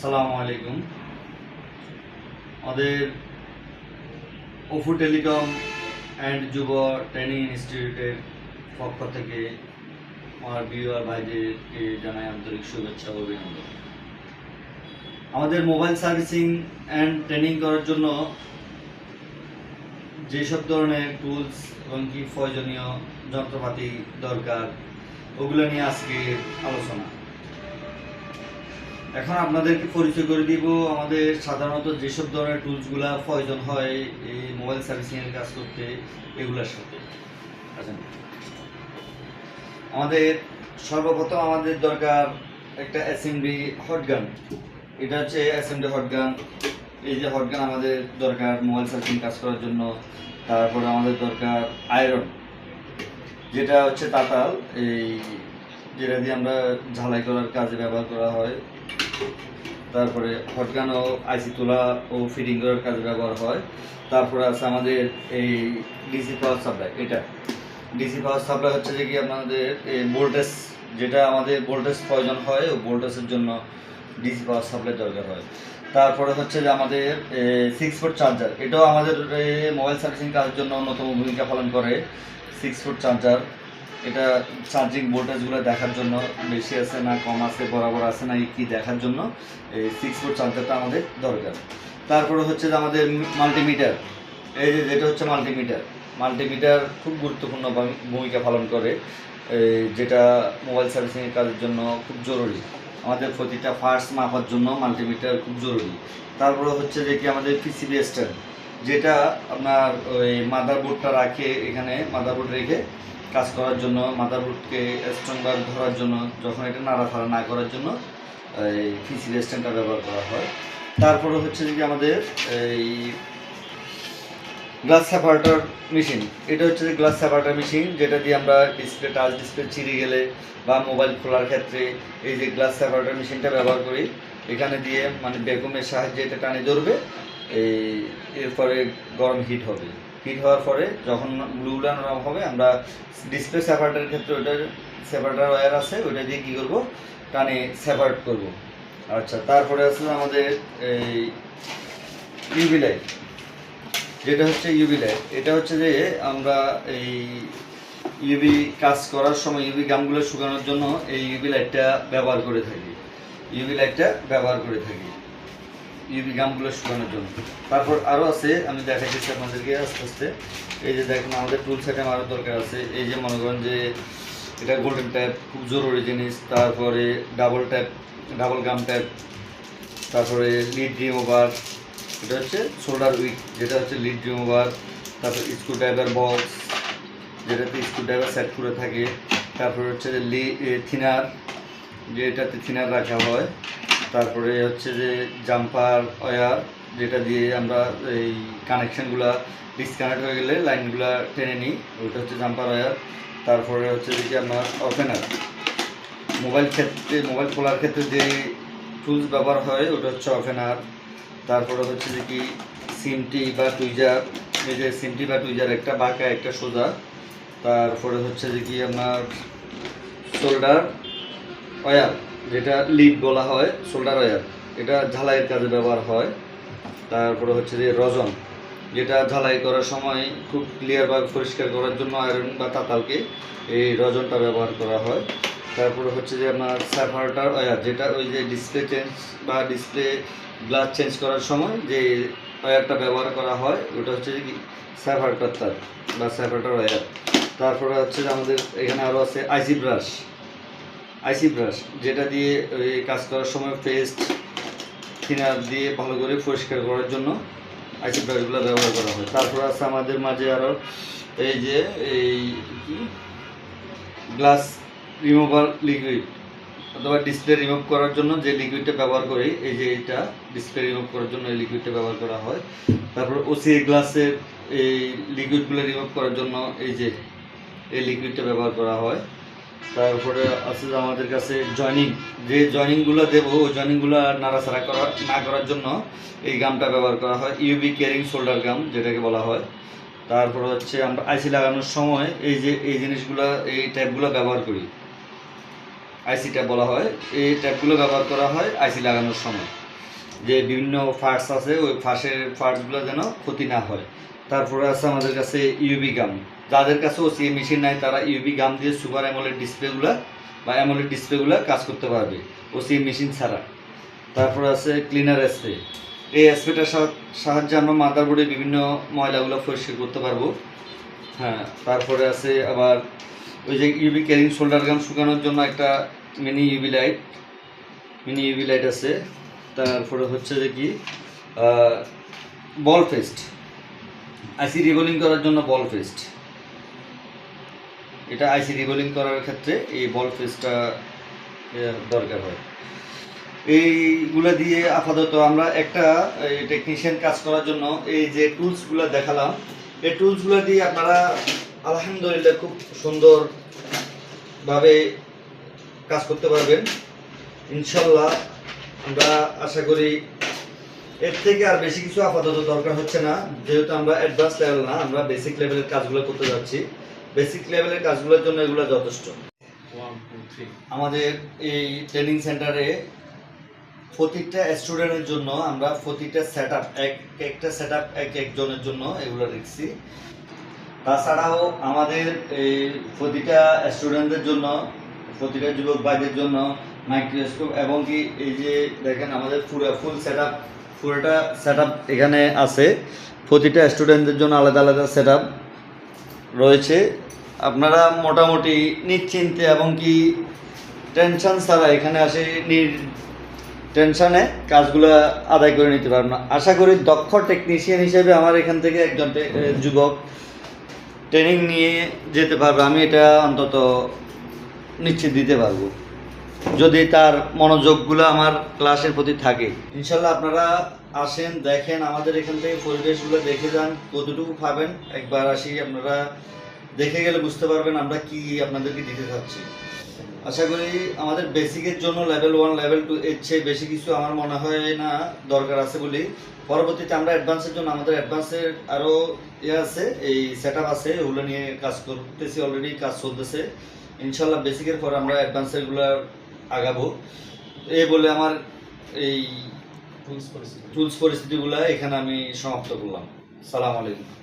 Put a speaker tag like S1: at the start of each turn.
S1: আসসালামু আলাইকুম। আমাদের ওফু টেলিকম অ্যান্ড যুব ট্রেনিং ইনস্টিটিউটের পক্ষ থেকে আমার বিওয়ার ভাইদেরকে জানাই আন্তরিক শুভেচ্ছা ও অভিনন্দন। আমাদের মোবাইল সার্ভিসিং অ্যান্ড ট্রেনিং করার জন্য যেসব ধরনের টুলস এবং কি প্রয়োজনীয় যন্ত্রপাতি দরকার, ওগুলো নিয়ে আজকে আলোচনা। এখন আপনাদেরকে পরিচয় করে দিব, আমাদের সাধারণত যেসব ধরনের টুলসগুলো প্রয়োজন হয় এই মোবাইল সার্ভিসিং এর কাজ করতে, এগুলোর সাথে। আচ্ছা। আমাদের সর্বপ্রথম আমাদের দরকার একটা এসএমডি হটগান এটা হচ্ছে এসএমডি হটগান এই যে হটগান আমাদের দরকার মোবাইল সার্ভিসিং কাজ করার জন্য। তারপরে আমাদের দরকার আয়রন যেটা হচ্ছে তাতাল, এই যেটা দিয়ে আমরা ঝালাই করার কাজে ব্যবহার করা হয়। তারপরে হটগান ও আইসি তোলা ও ফিটিং করার কাজে ব্যবহার হয়। তারপরে আছে আমাদের এই ডিসি পাওয়ার সাপ্লাই, এটা। ডিসি পাওয়ার সাপ্লাই হচ্ছে যে কি আপনাদের ভোল্টেজ, যেটা আমাদের ভোল্টেজ প্রয়োজন হয়, ও ভোল্টেজের জন্য ডিসি পাওয়ার সাপ্লাই দরকার হয়। তারপরে হচ্ছে যে আমাদের সিক্স ফুট চার্জার এটাও আমাদের মোবাইল সার্ভিসিং কাজের জন্য অন্যতম ভূমিকা পালন করে। সিক্স ফুট চার্জার এটা চার্জিং ভোল্টেজগুলো দেখার জন্য বেশি আছে না কম আছে, বরাবর আছে না কি দেখার জন্য এই সিক্স ফুট চার্জারটা আমাদের দরকার। তারপরে হচ্ছে যে আমাদের মাল্টিমিটার এই যে যেটা হচ্ছে মাল্টিমিটার মাল্টিমিটার খুব গুরুত্বপূর্ণ ভূমি- ভূমিকা পালন করে। যেটা মোবাইল সার্ভিসিংয়ের কাজের জন্য খুব জরুরি। আমাদের প্রতিটা ফার্স্ট মাপার জন্য মাল্টিমিটার খুব জরুরি। তারপরে হচ্ছে যে কি আমাদের পিসিবি স্ট্যান্ড যেটা আপনার ওই মাদারবোর্ডটা রাখে এখানে মাদারবোর্ড রেখে কাজ করার জন্য মাদারবোর্ডকে স্ট্রংবার ধরার জন্য, যখন এটা নাড়াফাড়া না করার জন্য এই পিসিবি স্ট্যান্ডটা ব্যবহার করা হয়। তারপরে হচ্ছে যে আমাদের এই গ্লাস সেপারেটর মেশিন এটা হচ্ছে যে গ্লাস সেপারেটর মেশিন যেটা দিয়ে আমরা ডিসপ্লে টাচ ডিসপ্লে চিরে গেলে বা মোবাইল খোলার ক্ষেত্রে এই যে গ্লাস সেপারেটর মেশিনটা ব্যবহার করি, এখানে দিয়ে মানে বেগমের সাহায্যে এটা টানে ধরবে, এই এরপরে গরম হিট হবে। হিট হওয়ার পরে যখন ব্লু নরম হবে, আমরা ডিসপ্লে সেপারেটারের ক্ষেত্রে ওটার সেপারেটার ওয়্যার আছে ওটা দিয়ে কী করব? টানে সেপারেট করব। আচ্ছা তারপরে আসলে আমাদের এই ইউভি লাইট যেটা হচ্ছে ইউভি লাইট এটা হচ্ছে যে আমরা এই ইউভি কাজ করার সময় ইউভি গামগুলো শুকানোর জন্য এই ইউভি লাইটটা ব্যবহার করে থাকি। ইউভি লাইটটা ব্যবহার করে থাকি। ইউভি গামগুলো শুকানোর জন্য। তারপর আরও আছে, আমি দেখাচ্ছি আপনাদেরকে আস্তে আস্তে। এই যে দেখুন, আমাদের টুল সেটে আরও দরকার আছে। এই যে মনে করেন যে এটা গোল্ডেন ট্যাপ খুব জরুরি জিনিস। তারপরে double tap double gum tap তারপরে লিড রিমুভার এটা হচ্ছে শোল্ডার উইক যেটা হচ্ছে লিড রিমুভার তারপর স্ক্রু ড্রাইভার বক্স যেটাতে স্ক্রু ড্রাইভার সেট করে থাকে। তারপরে হচ্ছে যে লি থিনার যেটাতে থিনার রাখা হয়। তারপরে হচ্ছে যে জাম্পার ওয়্যার যেটা দিয়ে আমরা এই কানেকশনগুলো ডিসকানেক্ট হয়ে গেলে লাইনগুলো টেনে নিই, ওইটা হচ্ছে জাম্পার ওয়্যার তারপরে হচ্ছে যে কি আপনার ওপেনার মোবাইল ক্ষেত্রে মোবাইল খোলার ক্ষেত্রে যে টুলস ব্যবহার হয়, ওটা হচ্ছে ওপেনার তারপরে হচ্ছে যে কি সিমটি বা টুইজার এই যে সিমটি বা টুইজার একটা বাঁকা, একটা সোজা। তারপরে হচ্ছে যে কি আমার শোল্ডার ওয়্যার যেটা লিড বলা হয় শোল্ডার ওয়্যার এটা ঝালাইয়ের কাজে ব্যবহার হয়। তারপরে হচ্ছে যে রজন, যেটা ঝালাই করার সময় খুব ক্লিয়ারভাবে পরিষ্কার করার জন্য আয়রন বা তাতালকে এই রজনটা ব্যবহার করা হয়। তারপরে হচ্ছে যে আপনার স্যাফারটার ওয়্যার যেটা ওই যে ডিসপ্লে চেঞ্জ বা ডিসপ্লে গ্লাস চেঞ্জ করার সময় যে ওয়্যারটা ব্যবহার করা হয়, ওটা হচ্ছে যে কি? স্যাফারটার তার বা স্যাফারটার ওয়্যার তারপরে হচ্ছে যে আমাদের এখানে আরও আছে আইসি ব্রাশ। আইসি ব্রাশ, যেটা দিয়ে ওই কাজ করার সময় পেস্ট থিনার দিয়ে ভালো করে পরিষ্কার করার জন্য আইসি ব্রাশগুলো ব্যবহার করা হয়। তারপর আছে আমাদের মাঝে আরও এই যে এই গ্লাস রিমুভার লিকুইড অথবা ডিসপ্লে রিমুভ করার জন্য যে লিকুইডটা ব্যবহার করি, এই যে এটা ডিসপ্লে রিমুভ করার জন্য এই লিকুইডটা ব্যবহার করা হয়। তারপর ওসি গ্লাসের এই লিকুইডগুলো রিমুভ করার জন্য এই যে এই লিকুইডটা ব্যবহার করা হয়। তারপরে আছে আমাদের কাছে জয়নিং যে জয়নিংগুলো দেবো, ওই জয়নিংগুলো নাড়াচাড়া করা, না করার জন্য এই গামটা ব্যবহার করা হয় ইউবি কেয়ারিং শোল্ডার গাম যেটাকে বলা হয়। তারপরে হচ্ছে আমরা আইসি লাগানোর সময় এই যে, এই জিনিসগুলো, এই ট্যাপগুলো ব্যবহার করি। আইসি ট্যাপ বলা হয়, এই ট্যাপগুলো ব্যবহার করা হয় আইসি লাগানোর সময়। যে বিভিন্ন ফার্টস আছে, ওই ফাঁসের ফার্টসগুলো যেন ক্ষতি না হয়। তারপরে আছে আমাদের কাছে ইউবি গাম যাদের কাছে ওসি মেশিন নাই, তারা ইউবি গাম দিয়ে সুপার অ্যামোলেড ডিসপ্লেগুলো বা অ্যামোলেড ডিসপ্লেগুলো কাজ করতে পারবে ওসি মেশিন ছাড়া। তারপরে আছে ক্লিনার স্প্রে এই স্প্রেটার সাহায্যে আমরা মাদারবোর্ডে বিভিন্ন ময়লাগুলো পরিষ্কার করতে পারব। হ্যাঁ তারপরে আছে আবার ওই যে ইউবি ক্যারিং শোল্ডার গান শুকানোর জন্য একটা mini UV light mini UV light আছে। তারপরে হচ্ছে যে কি বল ফেস্ট আইসি রিবোলিং করার জন্য বল ফেস্ট এটা আইসি রিবোলিং করার ক্ষেত্রে এই বল ফেস্টটা দরকার হয়। এইগুলো দিয়ে আপাতত আমরা একটা টেকনিশিয়ান কাজ করার জন্য এই যে টুলসগুলো দেখালাম, এই টুলসগুলো দিয়ে আপনারা আলহামদুলিল্লাহ খুব সুন্দরভাবে কাজ করতে পারবেন। ইনশাল্লাহ আমরা আশা করি এর থেকে আর বেশি কিছু আপাতত দরকার হচ্ছে না, যেহেতু আমরা অ্যাডভান্স লেভেল না, আমরা বেসিক লেভেলের কাজগুলো করতে যাচ্ছি। বেসিক লেভেলের কাজগুলোর জন্য এগুলো যথেষ্ট। আমাদের এই ট্রেনিং সেন্টারে প্রতিটা স্টুডেন্টের জন্য আমরা প্রতিটা সেট আপ এক একটা সেট আপ এক একজনের জন্য এগুলো রেখেছি তাছাড়াও আমাদের এই প্রতিটা স্টুডেন্টদের জন্য প্রতিটা যুবক ভাইদের জন্য মাইক্রোস্কোপ এবং কি এই যে দেখেন আমাদের পুরো ফুল সেট আপ পুরোটা সেট আপ এখানে আছে। প্রতিটা স্টুডেন্টদের জন্য আলাদা আলাদা সেট আপ রয়েছে। আপনারা মোটামুটি নিশ্চিন্তে এবং কি টেনশন ছাড়া এখানে আসে নির টেনশনে কাজগুলো আদায় করে নিতে পারবেন আশা করি দক্ষ টেকনিশিয়ান হিসেবে আমার এখান থেকে একজন যুবক ট্রেনিং নিয়ে যেতে পারবে। আমি এটা অন্তত নিশ্চিত দিতে পারব। যদি তার মনোযোগগুলো আমার ক্লাসের প্রতি থাকে। ইনশাল্লাহ আপনারা আসেন, দেখেন আমাদের এখান থেকে পরিবেশগুলো দেখে যান, কতটুকু পাবেন একবার আসি আপনারা দেখে গেলে বুঝতে পারবেন আমরা কি আপনাদেরকে দিতে চাচ্ছি। আশা করি আমাদের বেসিকের জন্য লেভেল ওয়ান লেভেল টু এর চেয়ে বেশি কিছু আমার মনে হয় না দরকার আছে বলি পরবর্তীতে আমরা অ্যাডভান্সের জন্য, আমাদের অ্যাডভান্সের আরও ইয়ে আছে, এই সেট আছে, ওগুলো নিয়ে কাজ করতেছি অলরেডি কাজ চলতেছে। ইনশাল্লাহ বেসিকের পর আমরা অ্যাডভান্সেরগুলো আগাবো। এ বলে আমার এই টুলস পরিস্থিতি। পরিস্থিতিগুলো এখানে আমি সমাপ্ত করলাম। সালাম আলাইকুম।